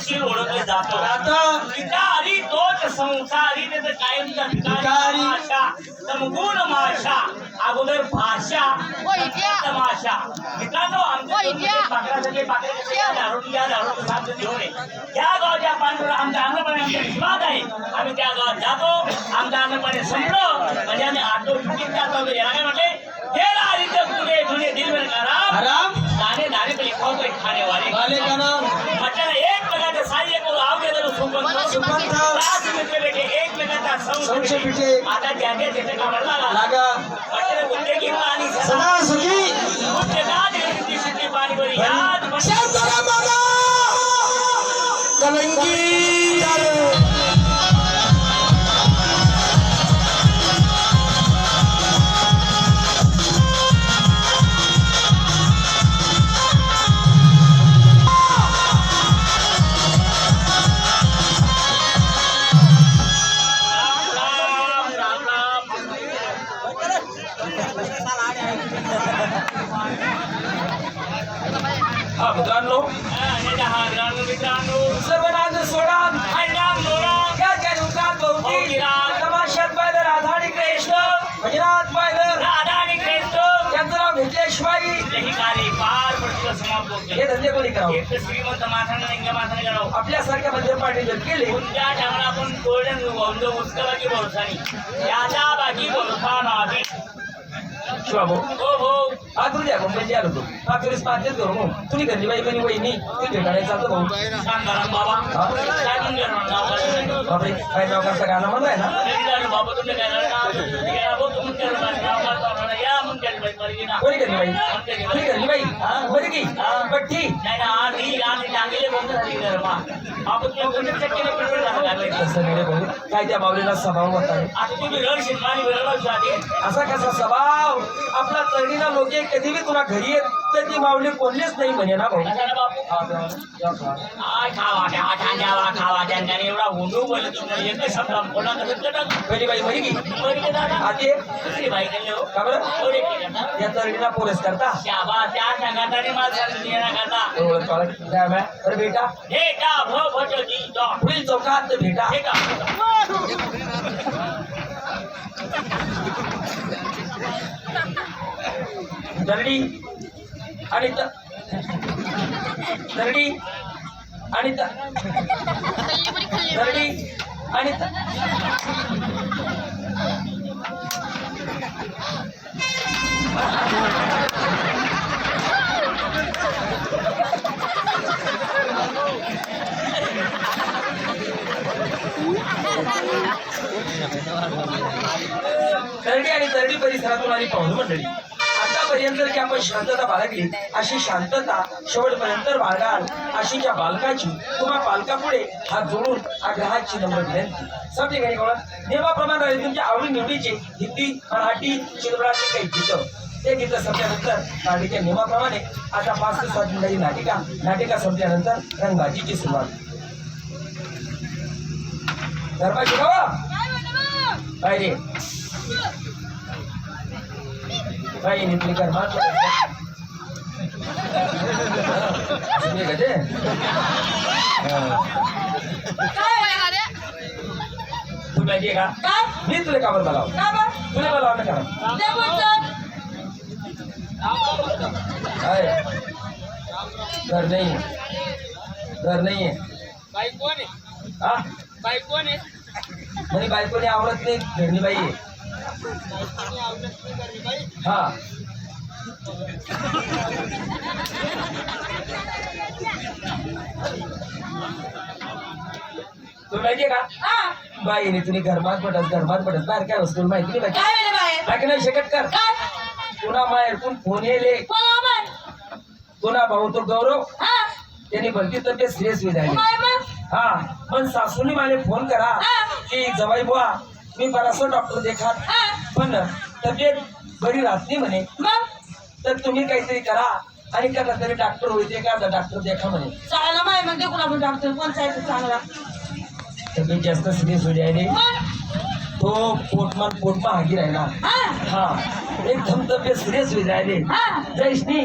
पक्षी ओळखले जातो जातं. विकारी तोच संसारी त्याचं कायमचा विकारी. विकारी माशा समगुण माशा अगोदर भाषा. तमाशा मित्रांनो आमच्या घेऊन ये. गावच्या पांढरा आमच्या अंगपणे आमचा विश्वास आहे आम्ही त्या गावात जातो आमचं अंगपणे संपलं म्हणजे आम्ही आटो चुकीत जातो संशय पिठे. लागा. सदा सुखी. कुठे हा मित्रांनो. मित्रांनो सर्वनाथ सोडा तमाशात पाहिलं राधा आणि कृष्ण भजनात पाहिलं राधा आणि कृष्ण. त्यांचं नाव घेतल्याशिवाय ही कार्य पार पडतील समाप्त होते. धंदे कोणी करावं. एक तर श्रीमंत माथाने लिंग माथाने करावं. आपल्यासारख्या मध्यम पार्टी जर केले आपण भरोसानी. बाकी भरोसा नाही शिवा हो हो हा तुला द्या मुंबईची आलो तू. हा तुरीस पाचच करू मग तुम्ही घरली बाई कोणी वहिनी तू भेटायला चालतो भाऊ. शांताराम बाबा काय म्हणले नाव बापरे काय नाव करता गाणं म्हणलाय ना बाबा तुमच्या काय नाव गेला भाऊ तुमच्या नाव करता या म्हणते बाई पाहिजे ना? कोणी घरली बाई? कोणी घरली बाई? बरी बंद आपण पेट्रोल तसं नाही रे भाऊ. काय त्या माऊलीला स्वभाव होता रे आता तुम्ही रड शिकवानी वेळेला आधी. असा कसा स्वभाव आपला तरुणीला लोक कधी बी तुला घरी येत तर ती माऊली कोणलीच नाही म्हणे ना भाऊ. बापू. आय खावा त्यांच्याने एवढा हुंडू बोलले तुम्हाला एकच शब्द कोणा कसं टाक पहिली बाई मरी की? बरी के दादा? आधी दुसरी बाई केली हो. का बरं? या तरुणीला पोरस करता शाबा त्या संघाताने माझा दुनिया भेटा हे का भट पुढील चौकात भेटा हे का दरडी आणि दरडी आणि दरडी आणि तरडी आणि तरडी परिसरातून आली पाहुणे मंडळी. आतापर्यंत जर की आपण शांतता बाळगली अशी शांतता शेवटपर्यंत बाळगाल अशी त्या बालकाची तुम्हा पालकापुढे हात जोडून आग्रहाची नम्र विनंती. सब ठिकाणी कोणा नियमाप्रमाणे तुमच्या आवडी निवडीचे हिंदी मराठी चित्रपटाचे काही गीतं. ते गीत संपल्यानंतर नाटिका नियमाप्रमाणे आता पाच ते सात मिनिटाची नाटिका नाटिका संपल्यानंतर रंगबाजीची सुरुवात. धर्माची शिकावा काय रे काही नाही तुम्ही कर मार तुम्ही कसे काय रे तू पाहिजे का? मी तुला काबर बोलाव? तुला बोलाव ना करा काय? घर नाही घर नाही आहे. बाई कोण आहे? हा? बाई कोण आहे? म्हणे बायकोने आवडत नाही घरणी बाई हा. तुला माहितीये का? बाईने तुम्ही घरमात पटत घरमात पटत. बाहेर काय वस्तू माहिती नाही माहिती बाकी नाही शकत कर. पुन्हा माहेर कोण फोन येले पुन्हा भाऊ तो गौरव. त्यांनी भलती तब्येत सिरियस राहिली. हा. पण सासूने मला फोन करा. की जवाई बुवा मी बराचसा डॉक्टर देखात. पण तब्येत बरी राहत नाही म्हणे. तर तुम्ही काहीतरी करा आणि कसा तरी डॉक्टर होईल का डॉक्टर देखा म्हणे. चांगला माय म्हणते कुणा डॉक्टर कोणचा आहे चांगला? तब्येत जास्त सिरियस होईल राहिली तो पोटमान पोटमा हागी राहिला. हा. हा. एकदम तब्येत सिरियस होईल राहिले हा. जयश्री